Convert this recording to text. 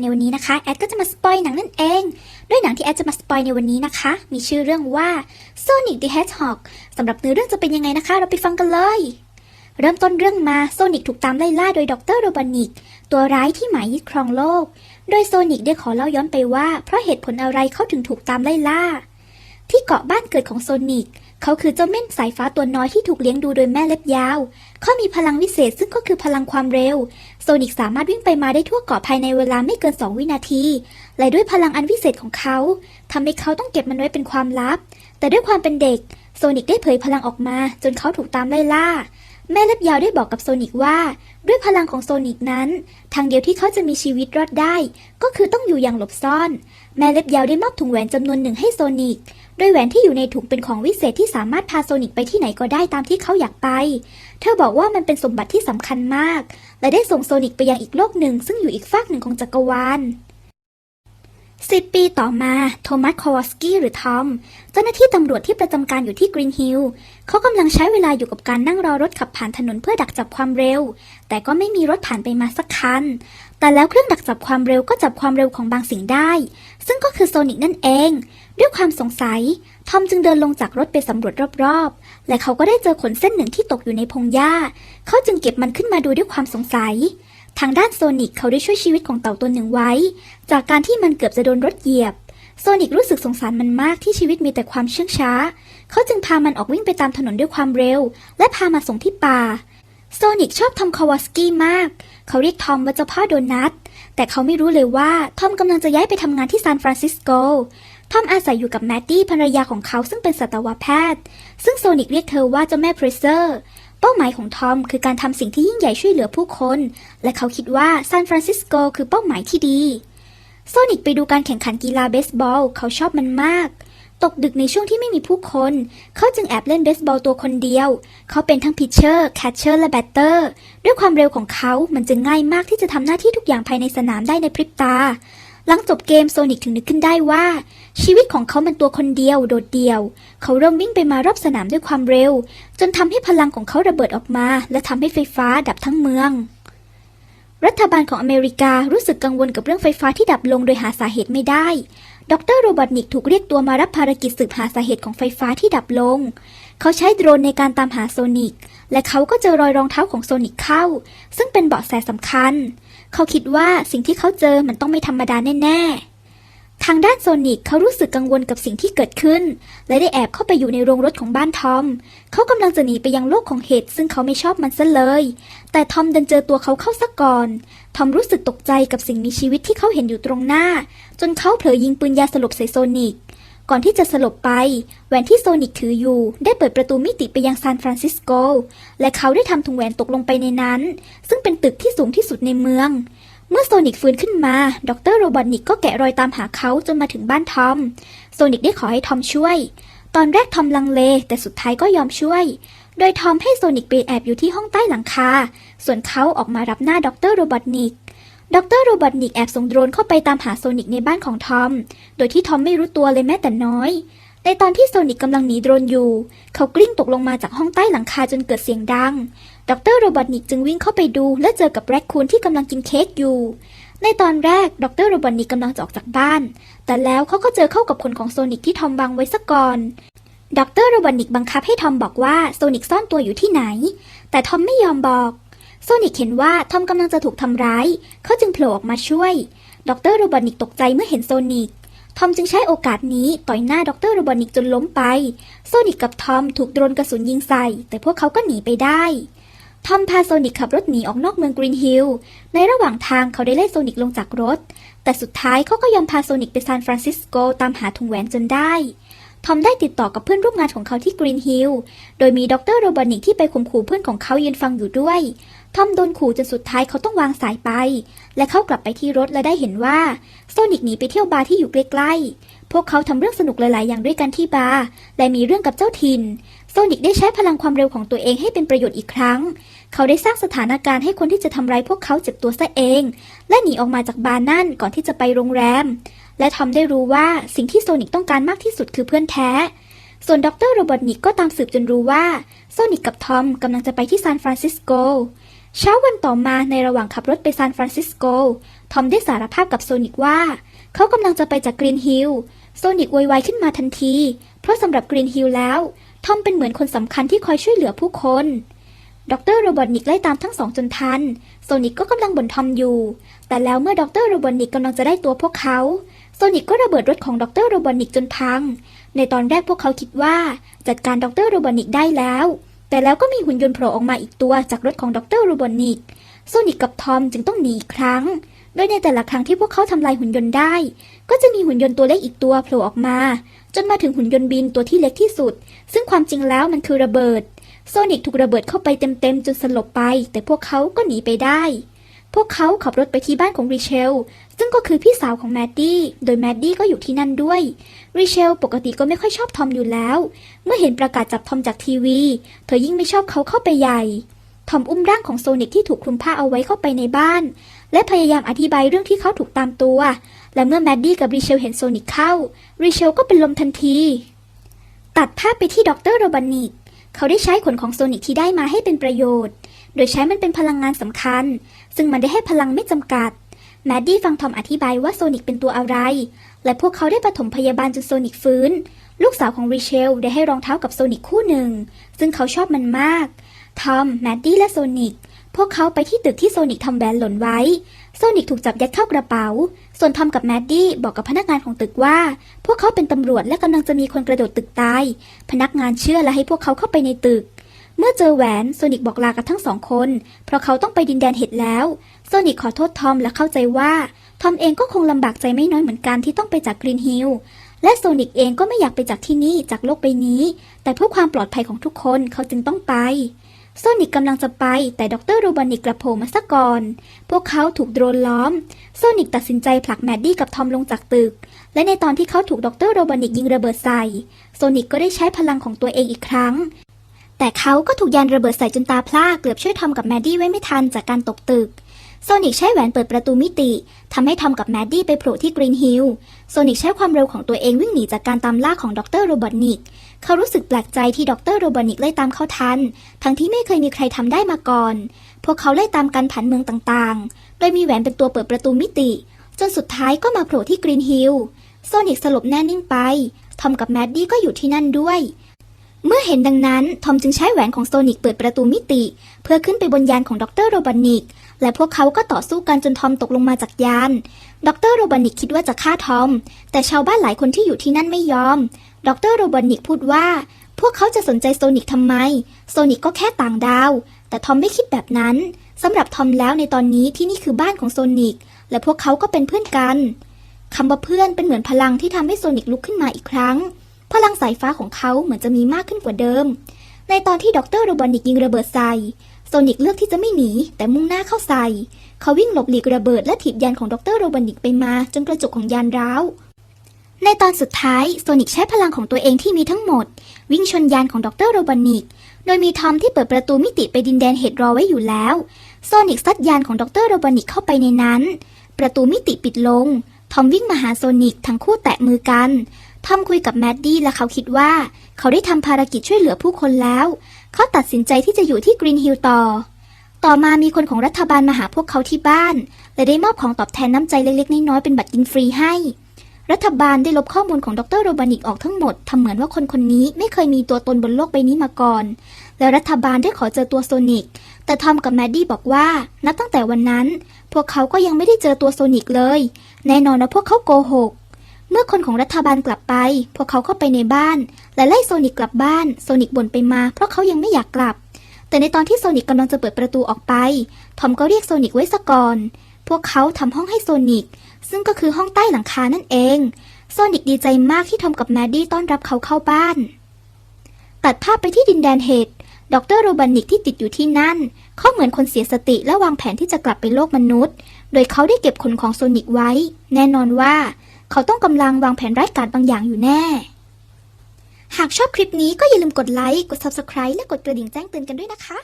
ในวันนี้นะคะแอดก็จะมาสปอยหนังนั่นเองด้วยหนังที่แอดจะมาสปอยในวันนี้นะคะ มีชื่อเรื่องว่า Sonic the Hedgehog สำหรับเนื้อเรื่องจะเป็นยังไงนะคะ เราไปฟังกันเลย เริ่มต้นเรื่องมาโซนิกถูกตามไล่ล่าโดยดรโรบานิก ตัวร้ายที่หมายยึดครองโลก โดยโซนิกได้ขอเล่าย้อนไปว่าเพราะเหตุผลอะไรเขาถึงถูกตามไล่ล่า ที่เกาะบ้านเกิดของโซนิก เขาคือเจ้าเม่นสายฟ้าตัวน้อยที่ถูกเลี้ยงดูโดยแม่เล็บยาว เขามีพลังวิเศษซึ่งก็คือพลังความเร็ว โซนิกสามารถวิ่งไปมาได้ทั่วเกาะภายในเวลาไม่เกิน 2 วินาที และด้วยพลังอันวิเศษของเขาทำให้เขาต้องเก็บมันไว้เป็นความลับ แต่ด้วยความเป็นเด็ก โซนิกได้เผยพลังออกมา จนเขาถูกตามไล่ล่า แม่เล็บยาวได้บอกกับโซนิกว่า ด้วยพลังของโซนิกนั้น ทางเดียวที่เขาจะมีชีวิตรอดได้ ก็คือต้องอยู่อย่างหลบซ่อน แม่เล็บยาวได้มอบถุงแหวนจำนวนหนึ่งให้โซนิกโดยแหวนที่อยู่ในถุงเป็นของวิเศษที่สามารถพาโซนิกไปที่ไหนก็ได้ตามที่เขาอยากไป เธอบอกว่ามันเป็นสมบัติที่สำคัญมาก และได้ส่งโซนิกไปยังอีกโลกหนึ่งซึ่งอยู่อีกฟากหนึ่งของจักรวาล สิบปีต่อมา โทมัสคอวอสกี้หรือทอม เจ้าหน้าที่ตำรวจที่ประจำการอยู่ที่กรีนฮิลล์เขากำลังใช้เวลาอยู่กับการนั่งรอรถขับผ่านถนนเพื่อดักจับความเร็ว แต่ก็ไม่มีรถผ่านไปมาสักคัน แต่แล้วเครื่องดักจับความเร็วก็จับความเร็วของบางสิ่งได้ ซึ่งก็คือโซนิกนั่นเอง ด้วยความสงสัย ทอมจึงเดินลงจากรถไปสำรวจรอบๆ และเขาก็ได้เจอขนเส้นหนึ่งที่ตกอยู่ในพงหญ้า เขาจึงเก็บมันขึ้นมาดูด้วยความสงสัย ทางด้านโซนิกเขาได้ช่วยชีวิตของเต่าตัวหนึ่งไว้ จากการที่มันเกือบจะโดนรถเหยียบ โซนิกรู้สึกสงสารมันมากที่ชีวิตมีแต่ความเชื่องช้า เขาจึงพามันออกวิ่งไปตามถนนด้วยความเร็ว และพามาส่งที่ป่า โซนิกชอบทอมคาวาสกี้มาก เขาเรียกทอมว่าเจ้าพ่อโดนัท แต่เขาไม่รู้เลยว่าทอมกำลังจะย้ายไปทำงานที่ซานฟรานซิสโกทอมอาศัยอยู่กับแมดดี้ภรรยาของเขาซึ่งเป็นสัตวแพทย์ ซึ่งโซนิกเรียกเธอว่าเจ้าแม่เพรเซอร์ เป้าหมายของทอมคือการทำสิ่งที่ยิ่งใหญ่ช่วยเหลือผู้คน และเขาคิดว่าซานฟรานซิสโกคือเป้าหมายที่ดีโซนิกไปดูการแข่งขันกีฬาเบสบอล เขาชอบมันมาก ตกดึกในช่วงที่ไม่มีผู้คน เขาจึงแอบเล่นเบสบอลตัวคนเดียว เขาเป็นทั้งพิชเชอร์แคชเชอร์และแบตเตอร์ ด้วยความเร็วของเขา มันจึงง่ายมากที่จะทำหน้าที่ทุกอย่างภายในสนามได้ในพริบตา หลังจบเกมโซนิกถึงนึกขึ้นได้ว่า ชีวิตของเขาเป็นตัวคนเดียวโดดเดี่ยว เขาเริ่มวิ่งไปมารอบสนามด้วยความเร็ว จนทำให้พลังของเขาระเบิดออกมา และทำให้ไฟฟ้าดับทั้งเมือง รัฐบาลของอเมริการู้สึกกังวลกับเรื่องไฟฟ้าที่ดับลงโดยหาสาเหตุไม่ได้ ดรโรบอทนิกถูกเรียกตัวมารับภารกิจสืบหาสาเหตุของไฟฟ้าที่ดับลง เขาใช้โดรนในการตามหาโซนิก และเขาก็เจอรอยรองเท้าของโซนิกเข้า ซึ่งเป็นเบาะแสสำคัญ เขาคิดว่าสิ่งที่เขาเจอมันต้องไม่ธรรมดาแน่ๆ ทางด้านโซนิกเขารู้สึกกังวลกับสิ่งที่เกิดขึ้น และได้แอบเข้าไปอยู่ในโรงรถของบ้านทอม เขากำลังจะหนีไปยังโลกของเห็ดซึ่งเขาไม่ชอบมันซะเลย แต่ทอมดันเจอตัวเขาเข้าซะก่อน ทอมรู้สึกตกใจกับสิ่งมีชีวิตที่เขาเห็นอยู่ตรงหน้า จนเขาเผลอยิงปืนยาสลบใส่โซนิก ก่อนที่จะสลบไป แหวนที่โซนิกถืออยู่ ได้เปิดประตูมิติไปยังซานฟรานซิสโก และเขาได้ทำถุงแหวนตกลงไปในนั้น ซึ่งเป็นตึกที่สูงที่สุดในเมือง เมื่อโซนิกฟื้นขึ้นมา ดรโรบอทนิกก็แกะรอยตามหาเขาจนมาถึงบ้านทอม โซนิกได้ขอให้ทอมช่วย ตอนแรกทอมลังเล แต่สุดท้ายก็ยอมช่วย โดยทอมให้โซนิกไปแอบอยู่ที่ห้องใต้หลังคา ส่วนเขาออกมารับหน้าดรโรบอทนิก ดรโรบอทนิกแอบส่งโดรนเข้าไปตามหาโซนิกในบ้านของทอม โดยที่ทอมไม่รู้ตัวเลยแม้แต่น้อย ในตอนที่โซนิกกำลังหนีโดรนอยู่ เขากลิ้งตกลงมาจากห้องใต้หลังคาจนเกิดเสียงดัง ดรโรบอทนิกจึงวิ่งเข้าไปดูและเจอกับแรคคูนที่กำลังกินเค้กอยู่ ในตอนแรก ดรโรบอทนิกกำลังจะออกจากบ้าน แต่แล้วเขาก็เจอเข้ากับคนของโซนิกที่ทอมวางไว้ซะก่อนดรโรบอทนิกบังคับให้ทอมบอกว่าโซนิกซ่อนตัวอยู่ที่ไหน แต่ทอมไม่ยอมบอก โซนิกเห็นว่าทอมกำลังจะถูกทำร้าย เขาจึงโผล่ออกมาช่วย ดรโรบอนิกตกใจเมื่อเห็นโซนิก ทอมจึงใช้โอกาสนี้ต่อยหน้าดรโรบอนิกจนล้มไป โซนิกกับทอมถูกโดนกระสุนยิงใส่ แต่พวกเขาก็หนีไปได้ ทอมพาโซนิกขับรถหนีออกนอกเมืองกรีนฮิลล์ ในระหว่างทางเขาได้ไล่โซนิกลงจากรถ แต่สุดท้ายเขาก็ยอมพาโซนิกไปซานฟรานซิสโกตามหาถุงแหวนจนได้ทอมได้ติดต่อกับเพื่อนร่วมงานของเขาที่กรีนฮิลล์ โดยมีดรโรบอนิกที่ไปข่มขู่เพื่อนของเขายืนฟังอยู่ด้วย ทอมโดนขู่จนสุดท้ายเขาต้องวางสายไป และเขากลับไปที่รถและได้เห็นว่าโซนิกหนีไปเที่ยวบาร์ที่อยู่ใกล้ๆ พวกเขาทำเรื่องสนุกหลายๆ อย่างด้วยกันที่บาร์และมีเรื่องกับเจ้าถิ่นโซนิกได้ใช้พลังความเร็วของตัวเองให้เป็นประโยชน์อีกครั้ง เขาได้สร้างสถานการณ์ให้คนที่จะทำร้ายพวกเขาเจ็บตัวซะเอง และหนีออกมาจากบาร์นั่นก่อนที่จะไปโรงแรม และทอมได้รู้ว่าสิ่งที่โซนิกต้องการมากที่สุดคือเพื่อนแท้ส่วนดรโรบอทนิกก็ตามสืบจนรู้ว่าโซนิกกับทอมกำลังจะไปที่ซานฟรานซิสโก เช้าวันต่อมาในระหว่างขับรถไปซานฟรานซิสโก ทอมได้สารภาพกับโซนิกว่า เขากำลังจะไปจากกรีนฮิลล์โซนิกโวยวายขึ้นมาทันที เพราะสำหรับกรีนฮิลล์แล้ว ทอมเป็นเหมือนคนสำคัญที่คอยช่วยเหลือผู้คน ดรโรบอทนิกไล่ตามทั้งสองจนทัน โซนิกก็กำลังบ่นทอมอยู่ แต่แล้วเมื่อดรโรบอทนิกกำลังจะได้ตัวพวกเขา โซนิกก็ระเบิดรถของดรโรบอทนิกจนพัง ในตอนแรกพวกเขาคิดว่า จัดการดรโรบอทนิกได้แล้ว แต่แล้วก็มีหุ่นยนต์โผล่ออกมาอีกตัวจากรถของดรโรบอนิกโซนิกกับทอมจึงต้องหนีอีกครั้ง โดยในแต่ละครั้งที่พวกเขาทำลายหุ่นยนต์ได้ ก็จะมีหุ่นยนต์ตัวเล็กอีกตัวโผล่ออกมา จนมาถึงหุ่นยนต์บินตัวที่เล็กที่สุด ซึ่งความจริงแล้วมันคือระเบิด โซนิกถูกระเบิดเข้าไปเต็มๆจนสลบไป แต่พวกเขาก็หนีไปได้ พวกเขาขับรถไปที่บ้านของริเชล ซึ่งก็คือพี่สาวของแมดดี้ โดยแมดดี้ก็อยู่ที่นั่นด้วย ริเชลปกติก็ไม่ค่อยชอบทอมอยู่แล้ว เมื่อเห็นประกาศจับทอมจากทีวี เธอยิ่งไม่ชอบเขาเข้าไปใหญ่ ทอมอุ้มร่างของโซนิกที่ถูกคลุมผ้าเอาไว้เข้าไปในบ้าน และพยายามอธิบายเรื่องที่เขาถูกตามตัว และเมื่อแมดดี้กับริเชลเห็นโซนิกเข้า ริเชลก็เป็นลมทันที ตัดภาพไปที่ดรโรบานิก เขาได้ใช้ขนของโซนิกที่ได้มาให้เป็นประโยชน์ โดยใช้มันเป็นพลังงานสำคัญ ซึ่งมันได้ให้พลังไม่จำกัด แมดดี้ฟังทอมอธิบายว่าโซนิกเป็นตัวอะไร และพวกเขาได้ปฐมพยาบาลจนโซนิกฟื้น ลูกสาวของริเชลได้ให้รองเท้ากับโซนิกคู่หนึ่ง ซึ่งเขาชอบมันมาก ทอม แมดดี้และโซนิก พวกเขาไปที่ตึกที่โซนิกทำแหวนหล่นไว้ โซนิกถูกจับยัดเข้ากระเป๋า ส่วนทอมกับแมดดี้บอกกับพนักงานของตึกว่า พวกเขาเป็นตำรวจและกำลังจะมีคนกระโดดตึกตาย พนักงานเชื่อและให้พวกเขาเข้าไปในตึก เมื่อเจอแหวนโซนิกบอกลากับทั้งสองคน เพราะเขาต้องไปดินแดนเห็ดแล้วโซนิกขอโทษทอมและเข้าใจว่าทอมเองก็คงลำบากใจไม่น้อยเหมือนกันที่ต้องไปจากกรีนฮิลล์และโซนิกเองก็ไม่อยากไปจากที่นี่จากโลกใบนี้ แต่เพื่อความปลอดภัยของทุกคนเขาจึงต้องไปโซนิกกำลังจะไปแต่ดรโรบานิกกระโผล่มาซะก่อน พวกเขาถูกโดรนล้อม โซนิกตัดสินใจผลักแมดดี้กับทอมลงจากตึก และในตอนที่เขาถูกดรโรบานิกยิงระเบิดใส่ โซนิกก็ได้ใช้พลังของตัวเองอีกครั้ง แต่เขาก็ถูกยานระเบิดใส่จนตาพร่าเกือบช่วยทอมกับแมดดี้ไว้ไม่ทันจากการตกตึกโซนิกใช้แหวนเปิดประตูมิติทำให้ทอมกับแมดดี้ไปโผล่ที่กรีนฮิลล์โซนิกใช้ความเร็วของตัวเองวิ่งหนีจากการตามล่าของดรโรบอทนิก เขารู้สึกแปลกใจที่ดรโรบอนิกไล่ตามเขาทัน ทั้งที่ไม่เคยมีใครทำได้มาก่อน พวกเขาไล่ตามกันผ่านเมืองต่างๆ โดยมีแหวนเป็นตัวเปิดประตูมิติ จนสุดท้ายก็มาโผล่ที่กรีนฮิลล์โซนิกสลบแน่นิ่งไป ทอมกับแมดดี้ก็อยู่ที่นั่นด้วย เมื่อเห็นดังนั้น ทอมจึงใช้แหวนของโซนิกเปิดประตูมิติ เพื่อขึ้นไปบนยานของดรโรบอนิก และพวกเขาก็ต่อสู้กันจนทอมตกลงมาจากยาน ดรโรบอนิกคิดว่าจะฆ่าทอม แต่ชาวบ้านหลายคนที่อยู่ที่นั่นไม่ยอม ดรโรบอนิกพูดว่า พวกเขาจะสนใจโซนิกทำไม โซนิกก็แค่ต่างดาว แต่ทอมไม่คิดแบบนั้นสำหรับทอมแล้วในตอนนี้ที่นี่คือบ้านของโซนิก และพวกเขาก็เป็นเพื่อนกันคำว่าเพื่อนเป็นเหมือนพลังที่ทำให้โซนิกลุกขึ้นมาอีกครั้ง พลังสายฟ้าของเขาเหมือนจะมีมากขึ้นกว่าเดิม ในตอนที่ดรโรบอนิกยิงระเบิดใส่ โซนิกเลือกที่จะไม่หนี แต่มุ่งหน้าเข้าใส่ เขาวิ่งหลบหลีกระเบิดและถีบยานของดรโรบอนิกไปมาจนกระจกของยานร้าว ในตอนสุดท้ายโซนิกใช้พลังของตัวเองที่มีทั้งหมด วิ่งชนยานของดรโรบอนิก โดยมีทอมที่เปิดประตูมิติไปดินแดนเห็ดรอไว้อยู่แล้ว โซนิกซัดยานของดรโรบอนิกเข้าไปในนั้น ประตูมิติปิดลง ทอมวิ่งมาหาโซนิกทั้งคู่แตะมือกัน ทอมคุยกับแมดดี้และเขาคิดว่า เขาได้ทำภารกิจช่วยเหลือผู้คนแล้ว เขาตัดสินใจที่จะอยู่ที่กรีนฮิลต่อ ต่อมามีคนของรัฐบาลมาหาพวกเขาที่บ้าน และได้มอบของตอบแทนน้ำใจเล็กๆ น้อยๆเป็นบัตรกินฟรีให้ รัฐบาลได้ลบข้อมูลของดรโรบานิกออกทั้งหมดทำเหมือนว่าคนคนนี้ไม่เคยมีตัวตนบนโลกใบนี้มาก่อน แล้วรัฐบาลได้ขอเจอตัวโซนิก แต่ทอมกับแมดดี้บอกว่า นับตั้งแต่วันนั้น พวกเขาก็ยังไม่ได้เจอตัวโซนิกเลย แน่นอนว่าพวกเขาโกหก เมื่อคนของรัฐบาลกลับไป พวกเขาเข้าไปในบ้าน และไล่โซนิกกลับบ้าน โซนิกบ่นไปมา เพราะเขายังไม่อยากกลับ แต่ในตอนที่โซนิกกำลังจะเปิดประตูออกไป ทอมก็เรียกโซนิกไว้ซะก่อน พวกเขาทำห้องให้โซนิก ซึ่งก็คือห้องใต้หลังคานั่นเอง โซนิกดีใจมากที่ทอมกับแมดดี้ต้อนรับเขาเข้าบ้าน ตัดภาพไปที่ดินแดนเห็ดดรโรบันนิกที่ติดอยู่ที่นั่น เขาเหมือนคนเสียสติและวางแผนที่จะกลับไปโลกมนุษย์ โดยเขาได้เก็บขนของโซนิกไว้ แน่นอนว่า เขาต้องกำลังวางแผนร้ายกาจบางอย่างอยู่แน่ หากชอบคลิปนี้ก็อย่าลืมกดไลค์ กด Subscribe และกดกระดิ่งแจ้งเตือนกันด้วยนะคะ